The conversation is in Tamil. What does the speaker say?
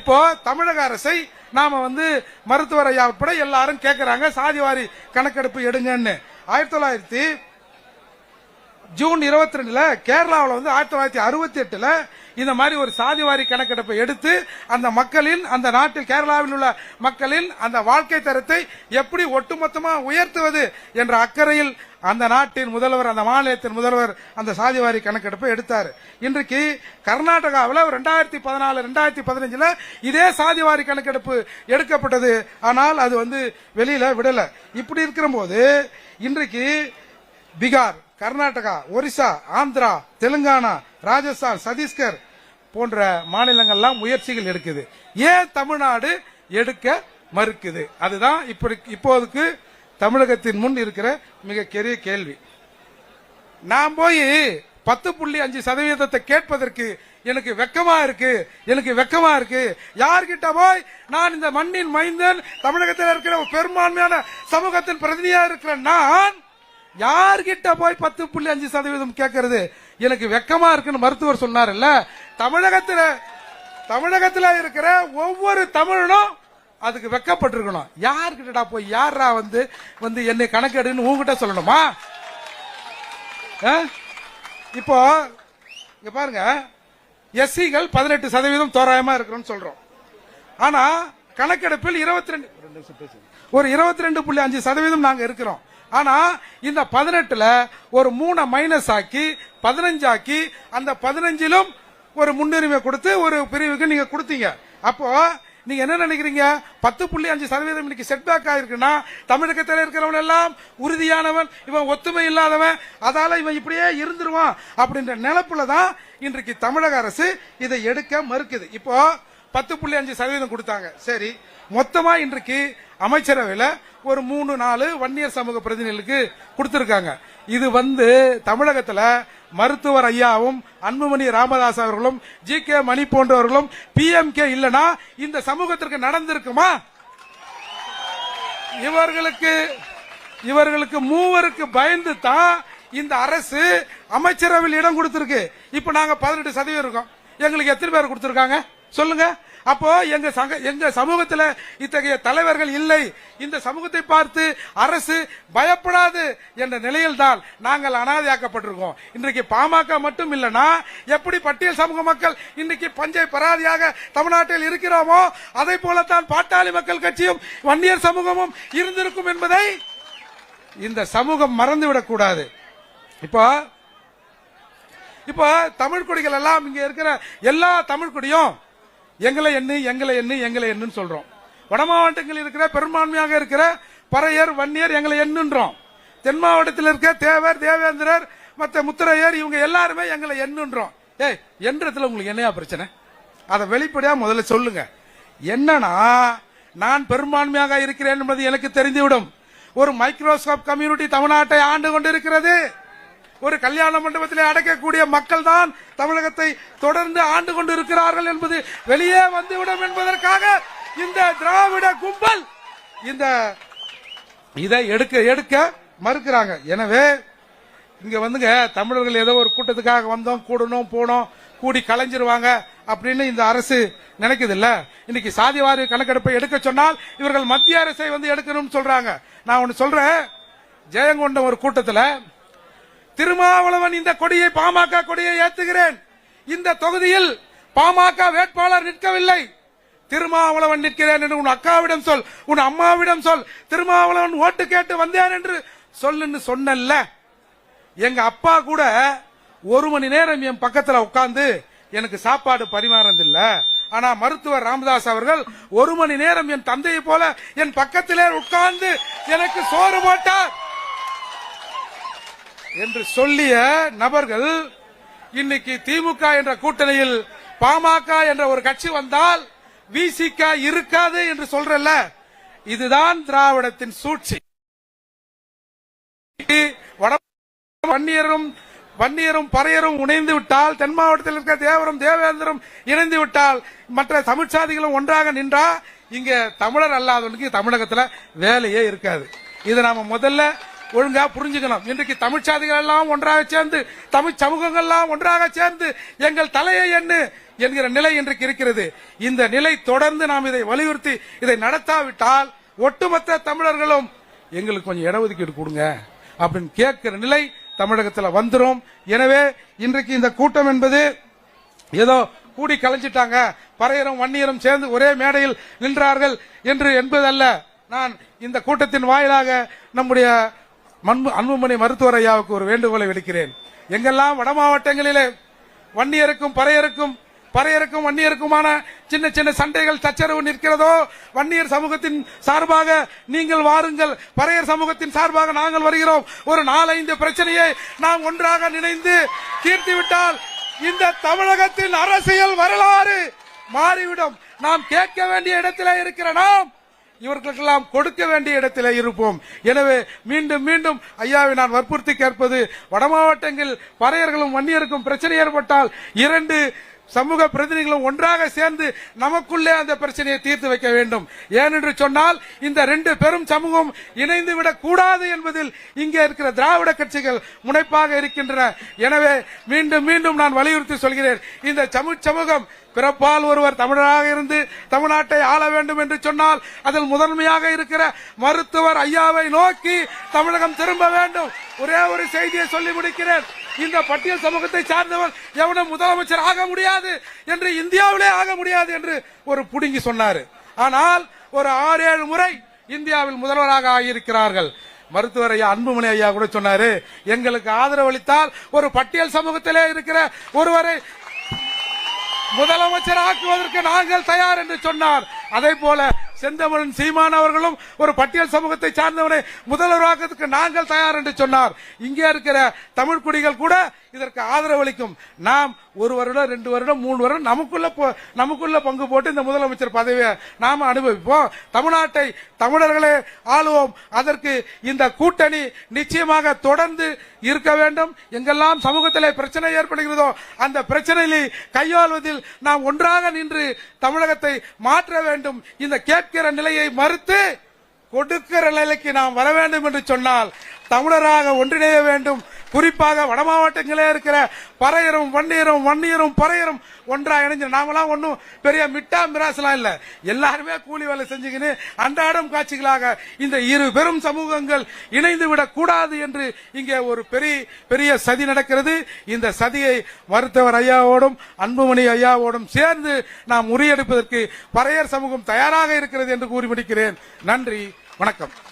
இப்போ தமிழக அரசை நாம வந்து மருத்துவர் ஐயா உட்பட எல்லாரும் கேட்கிறாங்க சாதிவாரி கணக்கெடுப்பு எடுங்கன்னு. ஆயிரத்தி தொள்ளாயிரத்தி ஜூன் இருபத்தி ரெண்டுல கேரளாவில் வந்து ஆயிரத்தி தொள்ளாயிரத்தி அறுபத்தி எட்டுல இந்த மாதிரி ஒரு சாதிவாரி கணக்கெடுப்பை எடுத்து அந்த மக்களின் அந்த நாட்டில் கேரளாவில் உள்ள மக்களின் அந்த வாழ்க்கை தரத்தை எப்படி ஒட்டுமொத்தமாக உயர்த்துவது என்ற அக்கறையில் அந்த நாட்டின் முதல்வர் அந்த மாநிலத்தின் முதல்வர் அந்த சாதிவாரி கணக்கெடுப்பை எடுத்தார். இன்றைக்கு கர்நாடகாவில் ரெண்டாயிரத்தி பதினாலு ரெண்டாயிரத்தி பதினஞ்சுல இதே சாதிவாரி கணக்கெடுப்பு எடுக்கப்பட்டது. ஆனால் அது வந்து வெளியில விடலை. இப்படி இருக்கிற போது இன்றைக்கு பீகார் கர்நாடகா ஒரிசா ஆந்திரா தெலுங்கானா ராஜஸ்தான் சத்தீஸ்கர் போன்ற மாநிலங்கள்லாம் முயற்சிகள் எடுக்குது. ஏன் தமிழ்நாடு எடுக்க மறுக்குது? அதுதான் இப்படி இப்போதுக்கு தமிழகத்தின் முன் இருக்கிற மிகப்பெரிய கேள்வி. நான் போய் பத்து புள்ளி அஞ்சு சதவீதத்தை கேட்பதற்கு எனக்கு வெக்கமா இருக்கு எனக்கு வெக்கமா இருக்கு. யார்கிட்ட போய் நான் இந்த மண்ணின் மைந்தன் தமிழகத்தில் இருக்கிற ஒரு பெரும்பான்மையான சமூகத்தின் பிரதிநிதியா இருக்கிற நான் யார்கிட்ட போய் பத்து புள்ளி அஞ்சு சதவீதம் கேட்கறது எனக்கு வெக்கமா இருக்குன்னு மருத்துவர் சொன்னார்ல தமிழகத்துல தமிழகத்துல இருக்கிற ஒவ்வொரு தமிழனும் அதுக்கு வெக்கப்பட்டிருக்கணும். யார்கிட்டடா போய் யாரா வந்து வந்து என்னை கணக்கெடுன்னு உங்ககிட்ட சொல்லணுமா? இப்போ இங்க பாருங்க. எஸ்சிகள் பதினெட்டு சதவீதம் தோராயமா இருக்கிறோம்னு சொல்றோம். ஆனா கணக்கெடுப்பில் இருபத்தி ரெண்டு ஒரு இருபத்தி ரெண்டு புள்ளி அஞ்சு சதவீதம் நாங்க இருக்கிறோம். ஆனா இந்த பதினெட்டுல ஒரு மூணை மைனஸ் ஆக்கி பதினஞ்சு ஆக்கி அந்த பதினஞ்சிலும் ஒரு முன்னுரிமை கொடுத்து ஒரு பிரிவுக்கு நீங்க கொடுத்தீங்க. அப்போ நீங்க என்ன நினைக்கிறீங்க? பத்து புள்ளி அஞ்சு சதவீதம் இன்னைக்கு செட்பேக் ஆயிருக்குன்னா தமிழகத்தில் இருக்கிறவன் எல்லாம் உறுதியானவன் இவன் ஒத்துமை இல்லாதவன் அதால இவன் இப்படியே இருந்துருவான் அப்படின்ற நிலப்புல தான் இன்றைக்கு தமிழக அரசு இதை எடுக்க மறுக்குது. இப்போ பத்து புள்ளி அஞ்சு சதவீதம் கொடுத்தாங்க. சரி மொத்தமா இன்றைக்கு அமைச்சரவையில் ஒரு மூணு நாலு வன்னியர் சமூக பிரதிநிதிகளுக்கு கொடுத்துருக்காங்க. இது வந்து தமிழகத்தில் மருத்துவர் ஐயாவும் அன்புமணி ராமதாஸ் அவர்களும் ஜி கே மணி போன்றவர்களும் பி எம் கே இல்லனா இந்த சமூகத்திற்கு நடந்திருக்குமா? இவர்களுக்கு இவர்களுக்கு மூவருக்கு பயந்து தான் இந்த அரசு அமைச்சரவையில் இடம் கொடுத்திருக்கு. இப்ப நாங்க பதினெட்டு சதவீதம் இருக்கோம். எங்களுக்கு எத்தனை பேர் கொடுத்திருக்காங்க? சொல்லுங்க. அப்போ எங்க சங்க எங்க சமூகத்துல இத்தகைய தலைவர்கள் இல்லை. இந்த சமூகத்தை பார்த்து அரசு பயப்படாது என்ற நிலையில் தான் நாங்கள் அனாதையாக்கப்பட்டிருக்கோம். இன்றைக்கு பாமக மட்டும் இல்லைன்னா எப்படி பட்டியல் சமூக மக்கள் இன்றைக்கு பஞ்சை பராதியாக தமிழ்நாட்டில் இருக்கிறோமோ அதை போலத்தான் பாட்டாளி மக்கள் கட்சியும் வன்னியர் சமூகமும் இருந்திருக்கும் என்பதை இந்த சமூகம் மறந்துவிடக் கூடாது. இப்போ இப்போ தமிழ் குடிகள் எல்லாம் இங்க இருக்கிற எல்லா தமிழ் குடியும் எங்களை எண்ணு எங்களை எண்ணு எங்களை எண்ணுன்னு சொல்றோம். வட மாவட்டங்களில் இருக்கிற பெரும்பான்மையாக இருக்கிற பறையர் வன்னியர் எங்களை எண்ணுன்றோம். தென் மாவட்டத்தில் இருக்க தேவர் தேவேந்திரர் மற்ற முத்திரையர் இவங்க எல்லாருமே எங்களை எண்ணுன்றோம். ஏய் என்றதுல உங்களுக்கு என்னையா பிரச்சனை? அதை வெளிப்படையா முதல்ல சொல்லுங்க. என்னன்னா நான் பெரும்பான்மையாக இருக்கிறேன் என்பது எனக்கு தெரிந்துவிடும். ஒரு மைக்ரோசாப்ட் கம்யூனிட்டி தமிழ்நாட்டை ஆண்டு கொண்டிருக்கிறது. ஒரு கல்யாண மண்டபத்திலே அடைக்கக்கூடிய மக்கள் தான் தமிழகத்தை தொடர்ந்து ஆண்டு கொண்டு இருக்கிறார்கள் என்பது வெளியே வந்துவிடும் என்பதற்காக இந்த திராவிட கும்பல் இந்த இதை எடுக்க எடுக்க மறுக்கிறாங்க. எனவே இங்க வந்துங்க தமிழர்கள் ஏதோ ஒரு கூட்டத்துக்காக வந்தோம் கூடணும் போனோம் கூடி கலைஞ்சிருவாங்க அப்படின்னு இந்த அரசு நினைக்குது இல்ல இன்னைக்கு சாதிவாரி கணக்கெடுப்பை எடுக்க சொன்னால் இவர்கள் மத்திய அரசை வந்து எடுக்கணும்னு சொல்றாங்க. நான் ஒன்னு சொல்றேன் ஜெயங்கொண்டம் ஒரு கூட்டத்துல திருமாவளவன் இந்த கொடியை பாமக கொடியை ஏத்துகிறேன். இந்த தொகுதியில் பாமக வேட்பாளர் நிற்கவில்லை. திருமாவளவன் நிற்கிறேன் என்று உன் அக்காவிடம் சொல் உன் அம்மாவிடம் சொல் திருமாவளவன் ஓட்டு கேட்டு வந்தேன் என்று சொல்லுன்னு சொன்னல்ல. எங்க அப்பா கூட ஒரு மணி நேரம் என் பக்கத்துல உட்கார்ந்து எனக்கு சாப்பாடு பரிமாறது இல்ல ஆனா மருத்துவர் ராமதாஸ் அவர்கள் ஒரு மணி நேரம் என் தந்தையை போல என் பக்கத்திலே உட்கார்ந்து எனக்கு சோறு போட்டார். என்று சொல்லிய நபர்கள் இன்னைக்கு திமுக என்ற கூட்டணியில் பாமக என்ற ஒரு கட்சி வந்தால் விசிக இருக்காது என்று சொல்றல்ல. இதுதான் திராவிடத்தின் சூழ்ச்சி. வட வன்னியரும் வன்னியரும் பறையரும் இணைந்து விட்டால் தென் மாவட்டத்தில் இருக்க தேவரும் தேவேந்திரம் இணைந்து விட்டால் மற்ற தமிழ்ச்சாதிகளும் ஒன்றாக நின்றா இங்க தமிழர் அல்லாதவனுக்கு தமிழகத்துல வேலையே இருக்காது. இதை நாம முதல்ல ஒழுங்கா புரிஞ்சுக்கணும். இன்றைக்கு தமிழ் சாதிகள் எல்லாம் ஒன்றாக சேர்ந்து தமிழ் சமூகங்கள் எல்லாம் ஒன்றாக சேர்ந்து எங்கள் தலையை எண்ணு என்கிற நிலை இன்றைக்கு இருக்கிறது. இந்த நிலை தொடர்ந்து நாம் இதை வலியுறுத்தி இதை நடத்தாவிட்டால் ஒட்டுமொத்த தமிழர்களும் எங்களுக்கு கொஞ்சம் இடஒதுக்கீடு கொடுங்க அப்படின்னு கேட்கிற நிலை தமிழகத்தில் வந்துடும் எனவே இன்றைக்கு இந்த கூட்டம் என்பது ஏதோ கூடி கலைஞ்சிட்டாங்க. பறையரும் வன்னியரும் சேர்ந்து ஒரே மேடையில் நின்றார்கள் என்று என்பதல்ல. நான் இந்த கூட்டத்தின் வாயிலாக நம்முடைய அன்புமணி மருத்துவர் ஐயாவுக்கு ஒரு வேண்டுகோளை விடுக்கிறேன். எங்கெல்லாம் வட மாவட்டங்களிலே வன்னியருக்கும் பறையருக்கும் பறையருக்கும் வன்னியருக்குமான சின்ன சின்ன சண்டைகள் சச்சரவு நிற்கிறதோ வன்னியர் சமூகத்தின் சார்பாக நீங்கள் வாருங்கள். பறையர் சமூகத்தின் சார்பாக நாங்கள் வருகிறோம். ஒரு நாலைந்து பிரச்சனையை நாம் ஒன்றாக நினைந்து தீர்த்துவிட்டால் இந்த தமிழகத்தின் அரசியல் வரலாறு மாறிவிடும். நாம் கேட்க வேண்டிய இடத்திலே இருக்கிற நாம் இவர்களுக்கெல்லாம் கொடுக்க வேண்டிய இடத்திலே இருப்போம். எனவே மீண்டும் மீண்டும் ஐயாவை நான் வற்புறுத்தி கேட்பது வட மாவட்டங்களில் பறையர்களும் வன்னியருக்கும் பிரச்சனை ஏற்பட்டால் இரண்டு சமூக பிரதிநிதிகளும் ஒன்றாக சேர்ந்து நமக்குள்ளே அந்த பிரச்சனையை தீர்த்து வைக்க வேண்டும். ஏனென்று சொன்னால் இந்த ரெண்டு பெரும் சமூகம் இணைந்து விடக் கூடாது என்பதில் இங்கே இருக்கிற திராவிட கட்சிகள் முனைப்பாக இருக்கின்றன. எனவே மீண்டும் மீண்டும் நான் வலியுறுத்தி சொல்கிறேன். இந்த தமிழ் சமூகம் பிறப்பால் ஒருவர் தமிழராக இருந்து தமிழ்நாட்டை ஆள வேண்டும் என்று சொன்னால் அதில் முதன்மையாக இருக்கிற மருத்துவர் ஐயாவை நோக்கி தமிழகம் திரும்ப வேண்டும். ஒரே ஒரு செய்தியை சொல்லி முடிக்கிறேன். இந்த பட்டியல் சமூகத்தை சார்ந்தவர் எவனும் முதலமைச்சர் ஆக முடியாது என்று இந்தியாவிலே ஆக முடியாது என்று ஒரு புடுங்கி சொன்னார். ஆனால் ஒரு ஆறு ஏழு முறை இந்தியாவில் முதல்வராக ஆகியிருக்கிறார்கள். மருத்துவர் ஐயா அன்புமணி ஐயா கூட சொன்னாரு எங்களுக்கு ஆதரவு அளித்தால் ஒரு பட்டியல் சமூகத்திலே இருக்கிற ஒருவரை முதலமைச்சர் ஆக்குவதற்கு நாங்கள் தயார் என்று சொன்னார். அதே போல செந்தமிழன் சீமான் அவர்களும் ஒரு பட்டியல் சமூகத்தை சார்ந்தவனை முதல்வராக்கிறதுக்கு நாங்கள் தயார் என்று சொன்னார். இங்கே இருக்கிற தமிழ் குடிகள் கூட இதற்கு ஆதரவு அளிக்கும் நாம் ஒரு வருடம் ரெண்டு வருடம் மூணு வருடம் நமக்குள்ள போ- நமக்குள்ள பங்கு போட்டு இந்த முதலமைச்சர் பதவியை நாம அனுபவிப்போம். தமிழ்நாட்டை தமிழர்களே ஆளுவோம். அதற்கு இந்த கூட்டணி நிச்சயமாக தொடர்ந்து இருக்க வேண்டும். எங்கெல்லாம் சமூகத்திலே பிரச்சனை ஏற்படுகிறதோ அந்த பிரச்சனையை கையாள்வதில் நாம் ஒன்றாக நின்று தமிழகத்தை மாற்ற வேண்டும். இந்த கேட்கிற நிலையை மறுத்து கொடுக்கிற நிலைக்கு நாம் வர வேண்டும் என்று சொன்னால் தமிழராக ஒன்றிணைய வேண்டும். குறிப்பாக வட மாவட்டங்களே இருக்கிற பறையரும் வன்னியரும் வன்னியரும் பறையரும் ஒன்றா இணைஞ்சு நாமெல்லாம் ஒன்றும் பெரிய மிட்டா மிராசலாம் இல்ல. எல்லாருமே கூலி வேலை செஞ்சுக்கின்னு அன்றாடம் காட்சிகளாக இந்த இரு பெரும் சமூகங்கள் இணைந்து விடக் கூடாது என்று இங்கே ஒரு பெரிய பெரிய சதி நடக்கிறது. இந்த சதியை மருத்துவர் ஐயாவோடும் அன்புமணி ஐயாவோடும் சேர்ந்து நாம் முறியெடுப்பதற்கு பறையர் சமூகம் தயாராக இருக்கிறது என்று கூறி முடிக்கிறேன். நன்றி வணக்கம்.